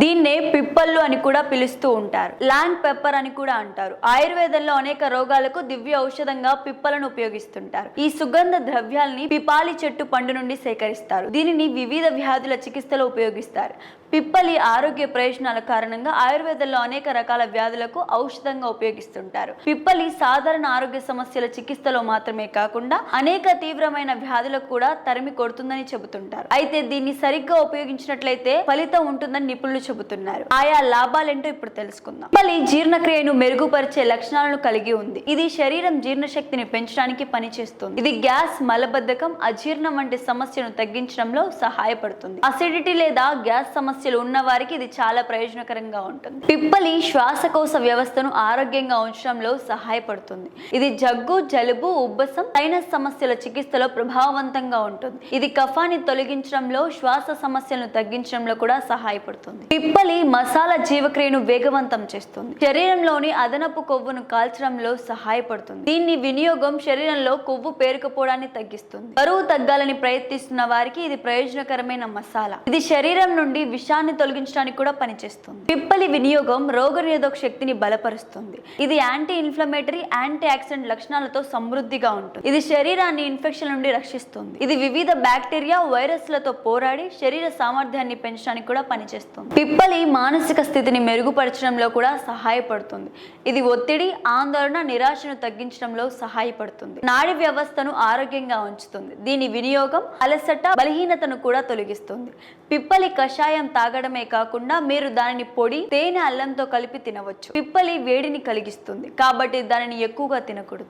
దీన్నే పిప్పళ్ళు అని కూడా పిలుస్తూ ఉంటారు. ల్యాండ్ పెప్పర్ అని కూడా అంటారు. ఆయుర్వేదంలో అనేక రోగాలకు దివ్య ఔషధంగా పిప్పలను ఉపయోగిస్తుంటారు. ఈ సుగంధ ద్రవ్యాల్ని పిపాలి చెట్టు పండు నుండి సేకరిస్తారు. దీనిని వివిధ వ్యాధుల చికిత్సలో ఉపయోగిస్తారు. పిప్పలి ఆరోగ్య ప్రయోజనాల కారణంగా ఆయుర్వేదంలో అనేక రకాల వ్యాధులకు ఔషధంగా ఉపయోగిస్తుంటారు. పిప్పలి సాధారణ ఆరోగ్య సమస్యల చికిత్సలో మాత్రమే కాకుండా అనేక తీవ్రమైన వ్యాధులకు కూడా తరిమి కొడుతుందని చెబుతుంటారు. అయితే దీన్ని సరిగ్గా ఉపయోగించినట్లయితే ఫలితం ఉంటుందని నిపుణులు చెబుతున్నారు. ఆయా లాభాలేంటో ఇప్పుడు తెలుసుకుందాం. పిప్పలి జీర్ణక్రియను మెరుగుపరిచే లక్షణాలను కలిగి ఉంది. ఇది శరీరం జీర్ణశక్తిని పెంచడానికి పనిచేస్తుంది. ఇది గ్యాస్ మలబద్ధకం అజీర్ణం వంటి సమస్యను తగ్గించడంలో సహాయపడుతుంది. అసిడిటీ లేదా గ్యాస్ సమస్యలు ఉన్న వారికి ఇది చాలా ప్రయోజనకరంగా ఉంటుంది. పిప్పలి శ్వాసకోశ వ్యవస్థను ఆరోగ్యంగా ఉంచడంలో సహాయపడుతుంది. ఇది జగ్గు జలుబు ఉబ్బసం సైనస్ సమస్యల చికిత్సలో ప్రభావవంతంగా ఉంటుంది. ఇది కఫాన్ని తొలగించడంలో శ్వాస సమస్యలను తగ్గించడంలో కూడా సహాయపడుతుంది. పిప్పలి కణాల జీవక్రియను వేగవంతం చేస్తుంది. శరీరంలోని అదనపు కొవ్వును కాల్చడంలో సహాయపడుతుంది. దీన్ని వినియోగం శరీరంలో కొవ్వు పేరుకుపోవడాన్ని తగ్గిస్తుంది. బరువు తగ్గాలని ప్రయత్నిస్తున్న వారికి ఇది ప్రయోజనకరమైన మసాలా. ఇది శరీరం నుండి విషాన్ని తొలగించడానికి కూడా పనిచేస్తుంది. పిప్పలి వినియోగం రోగనిరోధక శక్తిని బలపరుస్తుంది. ఇది యాంటీ ఇన్ఫ్లమేటరీ యాంటీ ఆక్సిడెంట్ లక్షణాలతో సమృద్ధిగా ఉంటుంది. ఇది శరీరాన్ని ఇన్ఫెక్షన్ నుండి రక్షిస్తుంది. ఇది వివిధ బ్యాక్టీరియా వైరస్లతో పోరాడి శరీర సామర్థ్యాన్ని పెంచడానికి కూడా పనిచేస్తుంది. పిప్పలి మానసిక మానసిక స్థితిని మెరుగుపరచడంలో కూడా సహాయపడుతుంది. ఇది ఒత్తిడి ఆందోళన నిరాశను తగ్గించడంలో సహాయపడుతుంది. నాడి వ్యవస్థను ఆరోగ్యంగా ఉంచుతుంది. దీని వినియోగం అలసట బలహీనతను కూడా తొలగిస్తుంది. పిప్పలి కషాయం తాగడమే కాకుండా మీరు దానిని పొడి తేనె అల్లంతో కలిపి తినవచ్చు. పిప్పలి వేడిని కలిగిస్తుంది. కాబట్టి దానిని ఎక్కువగా తినకూడదు.